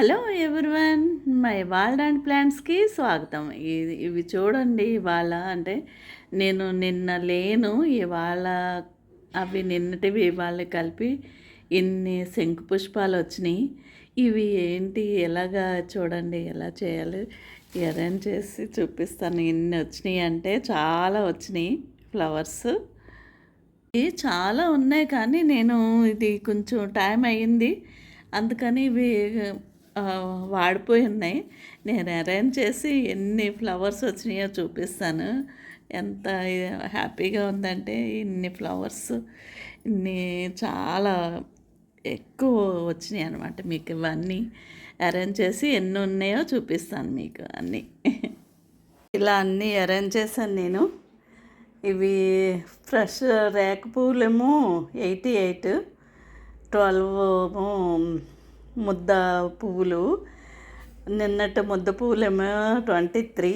Hello everyone my world and ప్లాంట్స్కి స్వాగతం. ఇది ఇవి చూడండి ఇవాళ అంటే నేను నిన్న లేను ఇవాళ అవి నిన్నటివి ఇవాళ కలిపి ఇన్ని శంకు పుష్పాలు వచ్చినాయి. ఇవి ఏంటి ఎలాగా చూడండి ఎలా చేయాలి అరేంజ్ చేసి చూపిస్తాను. ఇన్ని వచ్చినాయి అంటే చాలా వచ్చినాయి ఫ్లవర్స్. ఇవి చాలా ఉన్నాయి కానీ నేను ఇది కొంచెం టైం అయ్యింది. అందుకని ఇవి వాడిపోయి ఉన్నాయి. నేను అరేంజ్ చేసి ఎన్ని ఫ్లవర్స్ వచ్చినాయో చూపిస్తాను. ఎంత హ్యాపీగా ఉందంటే ఇన్ని ఫ్లవర్స్ ఇన్ని చాలా ఎక్కువ వచ్చినాయి అనమాట మీకు ఇవన్నీ అరేంజ్ చేసి ఎన్ని ఉన్నాయో చూపిస్తాను మీకు అన్నీ. ఇలా అన్నీ అరేంజ్ చేశాను నేను. ఇవి ఫ్రెష్ రేక పూలేమో ఎయిటీ ఎయిట్ ట్వెల్వ్ ముద్ద పువ్వులు. నిన్నటి ముద్ద పువ్వులేమో ట్వంటీ త్రీ.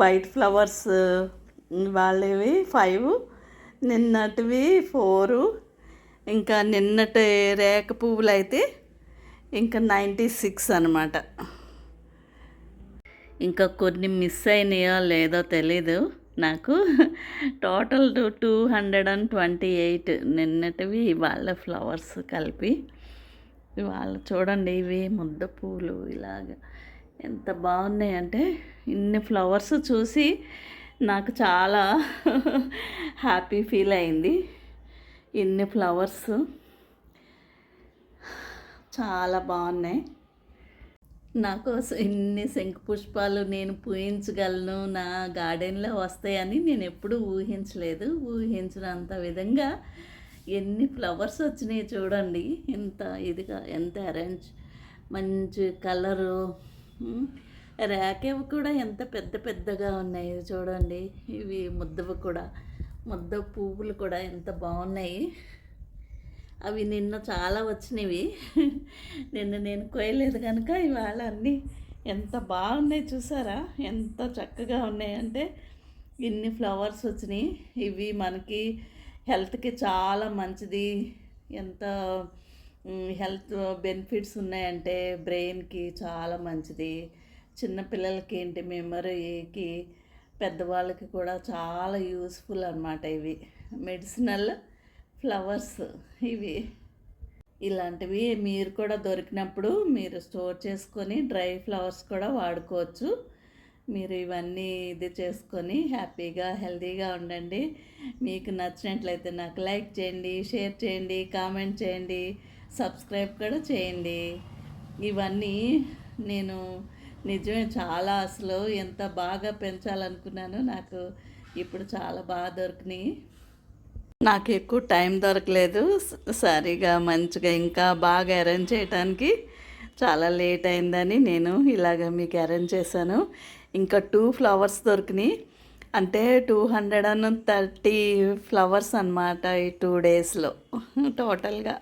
వైట్ ఫ్లవర్స్ వాళ్ళవి ఫైవ్. నిన్నటివి ఫోరు. ఇంకా నిన్నటి రేక పువ్వులు అయితే ఇంకా నైంటీ సిక్స్ అనమాట ఇంకా కొన్ని మిస్ అయినాయో లేదో తెలీదు నాకు. Total two hundred and twenty eight. నిన్నటివి వాళ్ళ ఫ్లవర్స్ కలిపి ఇవాళ చూడండి ఇవి ముద్ద పూలు ఇలాగ ఎంత బాగున్నాయి. అంటే ఇన్ని ఫ్లవర్స్ చూసి నాకు చాలా హ్యాపీ ఫీల్ అయింది. ఇన్ని ఫ్లవర్స్ చాలా బాగున్నాయి. నాకోసం ఇన్ని శంకు పుష్పాలు నేను పూయించగలను నా గార్డెన్లో వస్తాయని నేను ఎప్పుడూ ఊహించలేదు. ఊహించినంత విధంగా ఎన్ని ఫ్లవర్స్ వచ్చినాయి చూడండి. ఎంత ఇదిగా ఎంత అరేంజ్ మంచి కలరు ర్యాకేవి కూడా ఎంత పెద్ద పెద్దగా ఉన్నాయి చూడండి. ఇవి ముద్దవి కూడా ముద్ద పువ్వులు కూడా ఎంత బాగున్నాయి. అవి నిన్న చాలా వచ్చినవి. నిన్న నేను కోయలేదు కనుక ఇవాళ అన్నీ ఎంత బాగున్నాయి చూసారా? ఎంత చక్కగా ఉన్నాయంటే ఇన్ని ఫ్లవర్స్ వచ్చినాయి. ఇవి మనకి హెల్త్కి చాలా మంచిది. ఎంత హెల్త్ బెనిఫిట్స్ ఉన్నాయంటే బ్రెయిన్కి చాలా మంచిది. చిన్నపిల్లలకి ఏంటి మెమరీకి పెద్దవాళ్ళకి కూడా చాలా యూస్ఫుల్ అనమాట ఇవి. మెడిసినల్ ఫ్లవర్స్ ఇవి. ఇలాంటివి మీరు కూడా దొరికినప్పుడు మీరు స్టోర్ చేసుకొని డ్రై ఫ్లవర్స్ కూడా వాడుకోవచ్చు. మీరు ఇవన్నీ ఇది చేసుకొని హ్యాపీగా హెల్తీగా ఉండండి. మీకు నచ్చినట్లయితే నాకు లైక్ చేయండి షేర్ చేయండి కామెంట్ చేయండి సబ్స్క్రైబ్ కూడా చేయండి. ఇవన్నీ నేను నిజమే చాలా అసలు ఎంత బాగా పెంచాలనుకున్నాను నాకు ఇప్పుడు చాలా బాగా దొరికినాయి. నాకు ఎక్కువ టైం దొరకలేదు. సరిగా మంచిగా ఇంకా బాగా అరేంజ్ చేయడానికి చాలా లేట్ అయిందని నేను ఇలాగ మీకు అరేంజ్ చేశాను. ఇంకా టూ ఫ్లవర్స్ దొరికినాయి. అంటే two hundred and thirty flowers అనమాట ఈ టూ డేస్లో. టోటల్గా.